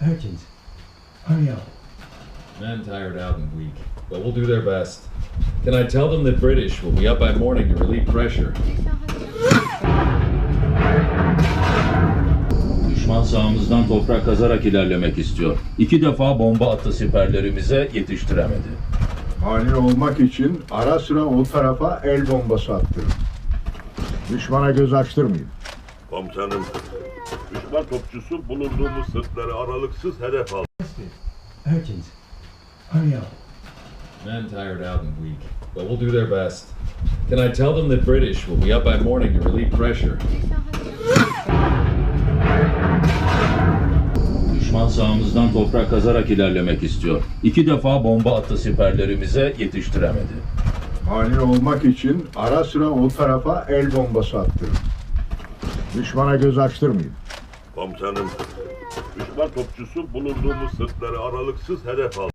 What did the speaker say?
Urgent. Hurry up. Men tired out and weak, but we'll do their best. Can I tell them that British will be up by morning to relieve pressure? Düşman sahamızdan toprak kazarak ilerlemek istiyor. İki defa bomba attı siperlerimize yetiştiremedi. Mani olmak için ara sıra o tarafa el bombası attırın. Düşmana göz açtırmayın. Komutanım, düşman topçusu bulunduğumuz sırtları aralıksız hedef aldı. Urgent. Hurry up. Men tired out and weak, but we'll do their best. Can I tell them that British will be up by morning to relieve pressure? Düşman sahamızdan toprak kazarak ilerlemek istiyor. İki defa bomba attı siperlerimize yetiştiremedi. Mani olmak için ara sıra o tarafa el bombası attırın. Düşmana göz açtırmayın. Komutanım, düşman topçusu bulunduğumuz sırtları aralıksız hedef aldı.